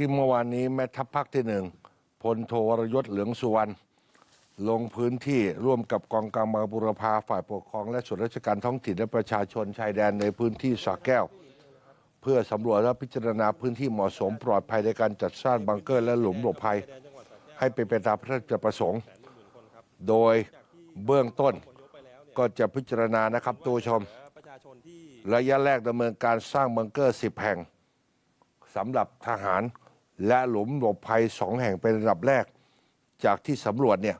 ที่เมื่อวานนี้แม่ทัพภาคที่หนึ่งพลโทวรยศเหลืองสุวรรณลงพื้นที่ร่วมกับกองกำลังบุรพาฝ่ายปกครองและส่วนราชการท้องถิ่นและประชาชนชายแดนในพื้นที่สระแก้ว เพื่อสำรวจและพิจารณาพื้นที่เหมาะสมปลอดภัยในการจัดสร้างบังเกอร์และหลุมหลบภัย ให้เป็นไปตามพระราชประสงค์ โดยเบื้องต้นก็จะพิจารณานะครับตัวชม ระยะแรกดำเนินการสร้างบังเกอร์ 10 แห่งสำหรับทหาร และหลุมหลบภัยสองแห่งเป็นระดับแรก จากที่สำรวจเนี่ย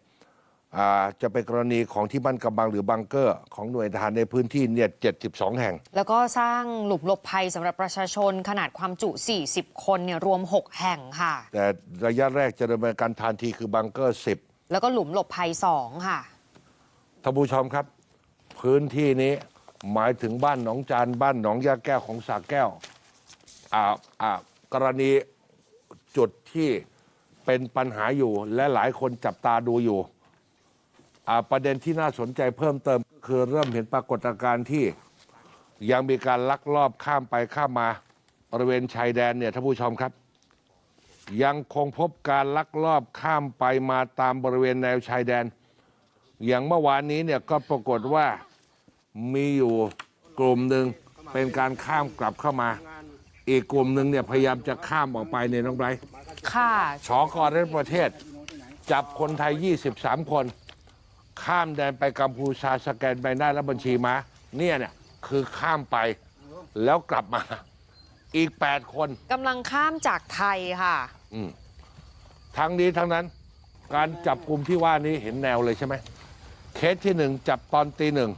อ่าจะเป็นกรณีของที่บ้านกำบังหรือบังเกอร์ ของหน่วยทหารในพื้นที่เนี่ย 72 แห่ง แล้วก็สร้างหลุมหลบภัยสำหรับประชาชนขนาดความจุ 40 คนเนี่ยรวม 6 แห่งค่ะ แต่ระยะแรกจะดำเนินการทันทีคือบังเกอร์ 10 แล้วก็หลุมหลบภัย 2 ค่ะท่านผู้ชมครับ พื้นที่นี้หมายถึงบ้านหนองจานบ้านหนองยาแก้วของสาแก้วอ่าอ่ากรณี จุดที่เป็นปัญหาอยู่ และหลายคนจับตาดูอยู่ ประเด็นที่น่าสนใจเพิ่มเติมก็คือเริ่มเห็นปรากฏการณ์ที่ยังมีการลักลอบข้ามไปข้ามมาบริเวณชายแดนเนี่ยท่านผู้ชมครับ ยังคงพบการลักลอบข้ามไปมาตามบริเวณแนวชายแดน อย่างเมื่อวานนี้เนี่ยก็ปรากฏว่ามีอยู่กลุ่มหนึ่งเป็นการข้ามกลับเข้ามา อีกกลุ่มหนึ่งเนี่ยพยายามจะข้ามออกไปในยน้องไบรท์ค่ะชอกรในประเทศ จับคนไทย 23 คน ข้ามแดนไปกัมพูชาสแกนใบหน้าและบัญชีมาเนี่ยเนี่ยคือข้ามไปแล้วกลับมาอีก 8 คน กำลังข้ามจากไทยค่ะ ทั้งนี้ทั้งนั้นการจับกลุ่มที่ว่านี้เห็นแนวเลยใช่ไหมเคสที่หนึ่งจับตอนตีหนึ่ง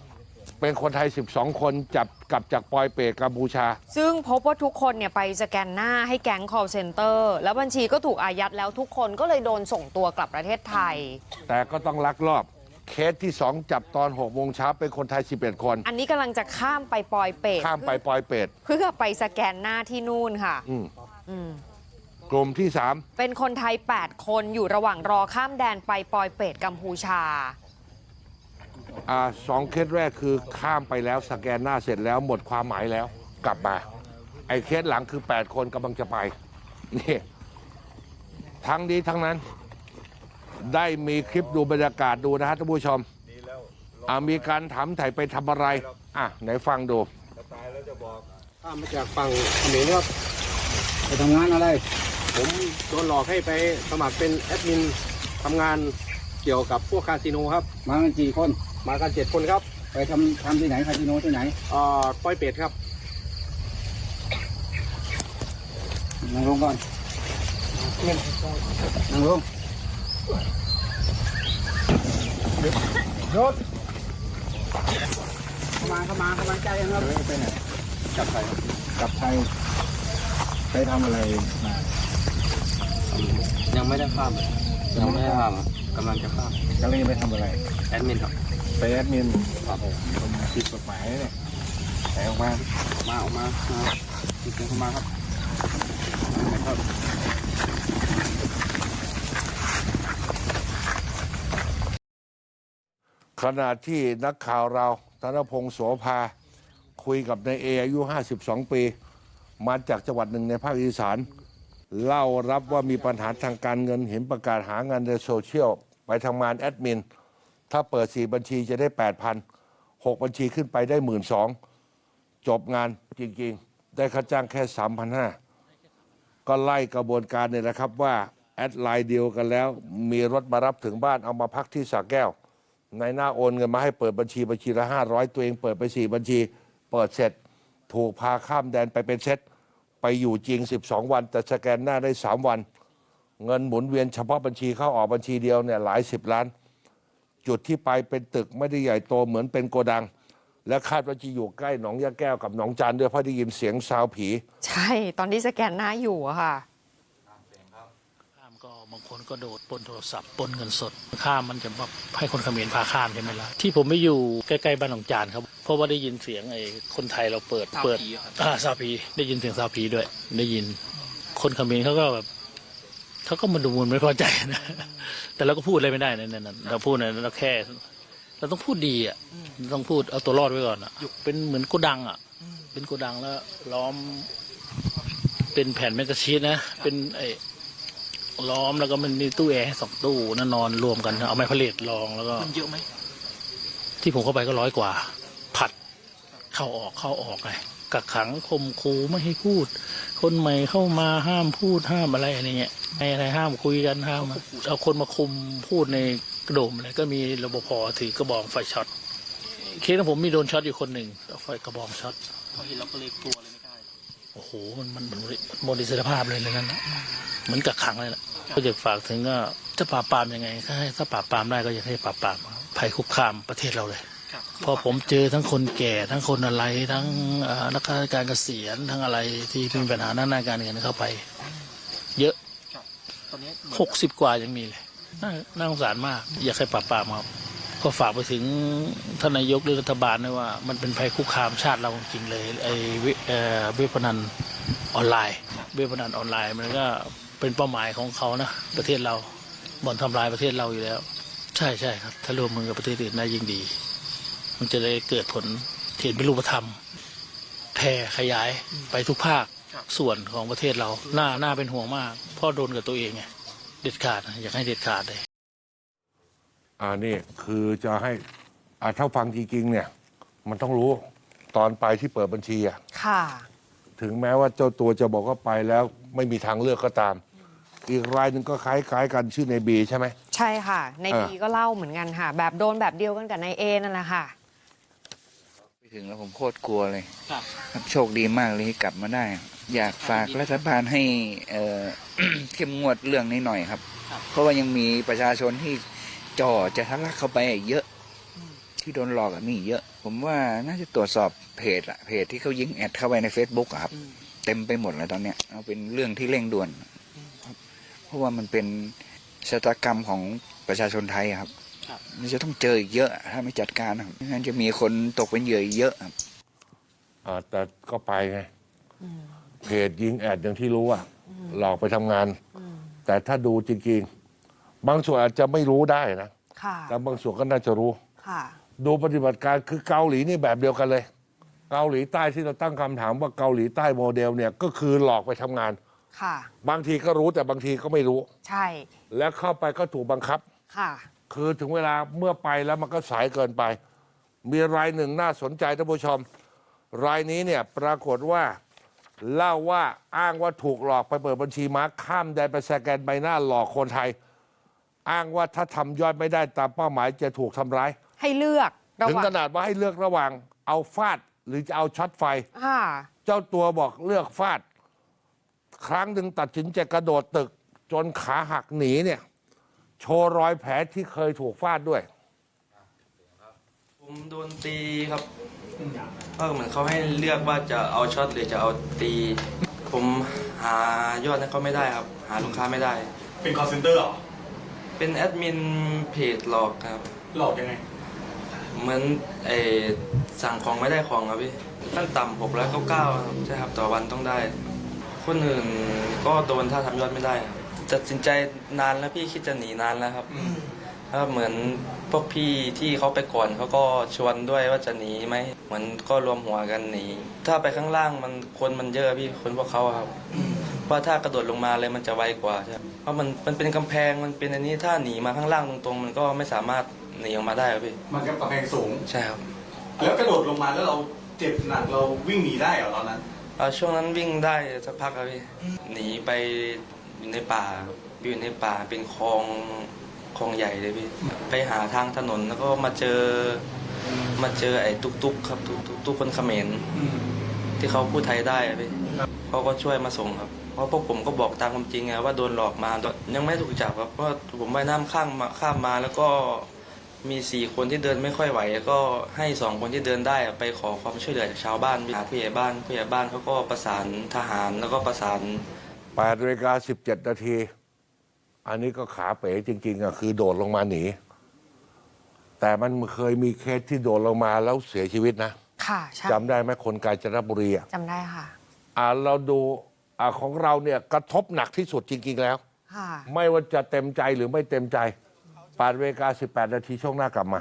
เป็นคนไทย 12 คนจับกลับจากปอยเปตกัมพูชา ซึ่งพบว่าทุกคนเนี่ยไปสแกนหน้าให้แก๊ง call center แล้วบัญชีก็ถูกอายัดแล้วทุกคนก็เลยโดนส่งตัวกลับประเทศไทย แต่ก็ต้องลักลอบเคสที่สองจับตอน6โมงเช้าเป็นคนไทย 11 คน อันนี้กำลังจะข้ามไปปอยเปตข้ามไปปอยเปตเพื่อไปสแกนหน้าที่นู่นค่ะอืมอืมกลุ่มที่เป็นคนไทย 8 คนอยู่ระหว่างรอข้ามแดนไปปอยเปตกัมพูชา3 อ่าสองเคสแรกคือข้ามไปแล้วสแกนหน้าเสร็จแล้วหมดความหมายแล้ว กลับมา ไอ้เคสหลังคือ 8 คนกำลังจะไปนี่ทั้งนี้ทั้งนั้น ได้มีคลิปดูบรรยากาศดูนะฮะท่านผู้ชมอ่ามีการถามถ่ายไปทำอะไร อะ ไหนฟังดู ข้ามมาจากฝั่งเขมรครับ ไปทำงานอะไร ผมโดนหลอกให้ไปสมัครเป็นแอดมินทำงานเกี่ยวกับพวกคาสิโนครับ มากันกี่คน มากันเจ็ดคนครับไปทำทำที่ไหนคาสิโนที่ไหนเอ่อปอยเป็ดครับนั่งลงก่อนนั่งลงรถเข้ามาเข้ามาเข้ามาใจกันครับไปไหนกลับไทยกลับไทยไปทำอะไรมายังไม่ได้ข้ามยังไม่ได้ข้ามกำลังจะข้ามกำลังจะไปทำอะไร แอดมินครับ ไปแอดมินครับผมผิดกฎหมายเนี่ยไหนออกมามาออกมามาติดเข้ามาครับครับขณะที่นักข่าวเราธนพงศ์โสภา คุยกับนายเออายุ 52 ปี มาจากจังหวัดหนึ่งในภาคอีสาน เล่ารับว่ามีปัญหาทางการเงินเห็นประกาศหางานในโซเชียล ไปทำงานแอดมิน ถ้าเปิด4บัญชีจะได้8,000 6บัญชีขึ้นไปได้12,000จบงานจริงๆ ได้ค่าจ้างแค่3,500ก็ไล่กระบวนการเนี่ยนะครับว่า แอดไลน์เดียวกันแล้ว มีรถมารับถึงบ้านเอามาพักที่สระแก้วนายหน้าโอนเงินมาให้เปิดบัญชีบัญชีละห้าร้อยตัวเองเปิดไปสี่บัญชี เปิดเสร็จ ถูกพาข้ามแดนไปเป็นเซตไปอยู่จริง 12 วัน แต่สแกนหน้าได้ 3 วัน เงินหมุนเวียนเฉพาะบัญชีเข้าออกบัญชีเดียวเนี่ยหลายสิบล้าน จุดที่ไปเป็นตึกไม่ได้ใหญ่โตเหมือนเป็นโกดัง และคาดว่าจะอยู่ใกล้หนองยาแก้วกับหนองจานด้วยเพราะได้ยินเสียงซาวผี ใช่ ตอนที่สแกนหน้าอยู่อะค่ะ ข้ามก็บางคนก็โดดปล้นโทรศัพท์ปล้นเงินสด ข้ามมันจะแบบให้คนเขมรพาข้ามใช่ไหมล่ะที่ผมไม่อยู่ใกล้ๆบ้านหนองจานครับ เพราะว่าได้ยินเสียงไอ้คนไทยเราเปิดเปิดอ่าซาพีได้ยินเสียงซาพีด้วย ได้ยินคนเขมรเขาก็แบบ เขาก็มันดูมันไม่พอใจนะ แต่เราก็พูดอะไรไม่ได้ในะนั้นเราพูดนะเราแค่ เราต้องพูดดีอะต้องพูดเอาตัวรอดไว้ก่อนอะเป็นเหมือนโกดังอะ เป็นโกดังแล้ว ล้อม เป็นแผ่นแมกกาชีสนะ เป็นไอ้ล้อมแล้วก็มันมีตู้แอร์ให้สองตู้นั่นนอนรวมกัน เอาไม้พาเลตรองแล้วก็ มันเยอะไหมที่ผมเข้าไปก็ร้อยกว่า ผัด เข้าออกเข้าออกไงกักขังข่มคูไม่ให้พูด คนใหม่เข้ามาห้ามพูดห้ามอะไรอะไรเงี้ยไม่อะไรห้ามคุยกันห้ามเอาคนมาคุมพูดในกระโดมอะไรก็มีรปภถือกระบอกไฟช็อตเคสของผมมีโดนช็อตอยู่คนหนึ่งเอาไฟกระบอกช็อตพอเห็นเราก็เลยกลัวเลยไม่กล้าโอ้โหมันมันมันหมดอิสรภาพเลยในนั้นนะเหมือนกักขังเลยนะก็จะฝากถึงก็จะปราบปรามยังไงถ้าให้ถ้าปราบปรามได้ก็อยากให้ปราบปรามภัยคุกคามประเทศเราเลยครับเพราะผมเจอทั้งคนแก่ทั้งคนอะไรทั้งเอ่อนักราชการเกษียณทั้งอะไรที่มีปัญหาหน้าหน้าการเงินเข้าไป เยอะตอนนี้เหมือนหกสิบกว่ายังมีเลยน่าน่าสงสารมาก อยากให้ปราบปรามครับก็ฝากไปถึงท่านนายกหรือรัฐบาลด้วยว่า มันเป็นภัยคุกคามชาติเราจริงๆเลยไอ้เวเอ่อเว็บพนันออนไลน์ เว็บพนันออนไลน์มันก็เป็นเป้าหมายของเขานะประเทศเราบ่อนทำลายประเทศเราอยู่แล้ว ใช่ใช่ครับ ถ้าร่วมมือกับประเทศอื่นได้ยิ่งดี มันจะได้เกิดผลเห็นเป็นรูปธรรมแพร่ขยายไปทุกภาคส่วนของประเทศเราหน้าหน้าเป็นห่วงมากเพ่อโดนกับตัวเองไงเด็ดขาดนะอยากให้เด็ดขาดเลยอ่านี่คือจะให้อ่าถ้าฟังจริงๆเนี่ย มันต้องรู้ตอนไปที่เปิดบัญชีอะค่ะ ถึงแม้ว่าเจ้าตัวจะบอกว่าไปแล้วไม่มีทางเลือกก็ตาม อีกรายหนึ่งก็คล้ายๆกันชื่อในบีใช่ไหม ใช่ค่ะ ในอ่าบีก็เล่าเหมือนกันค่ะ แบบโดนแบบเดียวกันกับนายเอนั่นแหละค่ะไป ถึงแล้วผมโคตรกลัวเลยครับครับโชคดีมากเลยที่กลับมาได้ อยากฝากรัฐบาลให้เอ่อ เข้มงวดเรื่องนี้หน่อยครับเพราะว่ายังมีประชาชนที่จ่อจะทะลักเข้าไปเยอะที่โดนหลอกอะมีเยอะ ผมว่าน่าจะตรวจสอบเพจอะเพจที่เขายิงแอดเข้าไปใน Facebook อะครับเต็มไปหมดเลยตอนเนี้ยเอาเป็นเรื่องที่เร่งด่วนครับ เพราะว่ามันเป็นชะตากรรมของประชาชนไทยอะครับครับ มันจะต้องเจออีกเยอะถ้าไม่จัดการครับไม่งั้นจะมีคนตกเป็นเหยื่ออีกเยอะครับอ่าแต่ก็ไปไงเพจยิงแอดอย่างที่รู้อะหลอกไปทำงาน แต่ถ้าดูจริงๆ บางส่วนอาจจะไม่รู้ได้นะ ค่ะ แต่บางส่วนก็น่าจะรู้ ค่ะ ดูปฏิบัติการคือเกาหลีนี่แบบเดียวกันเลย เกาหลีใต้ที่เราตั้งคำถามว่าเกาหลีใต้โมเดลเนี่ยก็คือหลอกไปทำงาน ค่ะ บางทีก็รู้แต่บางทีก็ไม่รู้ ใช่ แล้วเข้าไปก็ถูกบังคับ ค่ะ คือถึงเวลาเมื่อไปแล้วมันก็สายเกินไป มีรายหนึ่งน่าสนใจท่านผู้ชม รายนี้เนี่ยปรากฏว่าเล่าว่าอ้างว่าถูกหลอกไปเปิดบัญชีม้าข้ามแดนไปสแกนใบหน้าหลอกคนไทย อ้างว่าถ้าทำยอดไม่ได้ตามเป้าหมายจะถูกทำร้าย ให้เลือกระถึงหว่างขนาดว่าให้เลือกระหว่างเอาฟาดหรือจะเอาช็อตไฟ ค่ะ เจ้าตัวบอกเลือกฟาด ครั้งหนึ่งตัดสินใจกระโดดตึก จนขาหักหนีเนี่ย โชว์รอยแผลที่เคยถูกฟาดด้วย ผมโดนตีครับก็เหมือนเขาให้เลือกว่าจะเอาช็อตหรือจะเอาตี ผมหายอดให้เขาไม่ได้ครับ หาลูกค้าไม่ได้ เป็น call center เหรอ เป็นแอดมินเพจหลอกครับ หลอกยังไง เหมือนไอสั่งของไม่ได้ของครับพี่ขั้นต่ำหกร้อยเก้าเก้าใช่ครับต่อวันต้องได้ คนอื่นก็โดนถ้าทำยอดไม่ได้ครับ ตัดสินใจนานแล้วพี่คิดจะหนีนานแล้วครับครับเหมือนพวกพี่ที่เขาไปก่อนเขาก็ชวนด้วยว่าจะหนีไหมเหมือนก็รวมหัวกันหนีถ้าไปข้างล่างมันคนมันเยอะพี่คนพวกเขาอะครับ ว่าถ้ากระโดดลงมาเลยมันจะไวกว่าใช่ไหมเพราะมันมันเป็นกำแพงมันเป็นอันนี้ถ้าหนีมาข้างล่างตรงๆ มันก็ไม่สามารถหนีออกมาได้ครับพี่มันก็กำแพงสูง ใช่ครับแล้วกระโดดลงมาแล้วเราเจ็บหนักเราวิ่งหนีได้เหรอตอนนั้น เอาช่วงนั้นวิ่งได้สักพักครับพี่หนีไป อยู่ในป่าครับอยู่ในป่าเป็นคลองคลองใหญ่เลยพี่ไปหาทางถนนแล้วก็มาเจอ มาเจอไอ้ตุกตุกครับตุกตุกตุกคนเขมรที่เขาพูดไทยได้อะพี่เขาก็ช่วยมาส่งครับ เพราะพวกผมก็บอกตามความจริงไงว่าโดนหลอกมายังไม่ถูกจับครับเพราะว่าผมว่ายน้ำข้ามมาข้ามมาแล้วก็มีสี่คนที่เดินไม่ค่อยไหว ก็ให้สองคนที่เดินได้อะไปขอความช่วยเหลือจากชาวบ้านหาผู้ใหญ่บ้านผู้ใหญ่บ้านเขาก็ประสานทหารแล้วก็ประสาน 8นาฬิกา17 นาที อันนี้ก็ขาเป๋จริงๆอะคือโดดลงมาหนี แต่มันเคยมีเคสที่โดดลงมาแล้วเสียชีวิตนะค่ะใช่จำได้ไหมคนกาญจนบุรีอะจำได้ค่ะ อ่าเราดูอ่าของเราเนี่ยกระทบหนักที่สุดจริงๆแล้ว ค่ะ ไม่ว่าจะเต็มใจหรือไม่เต็มใจ8นาฬิกา18 นาทีช่วงหน้ากลับมา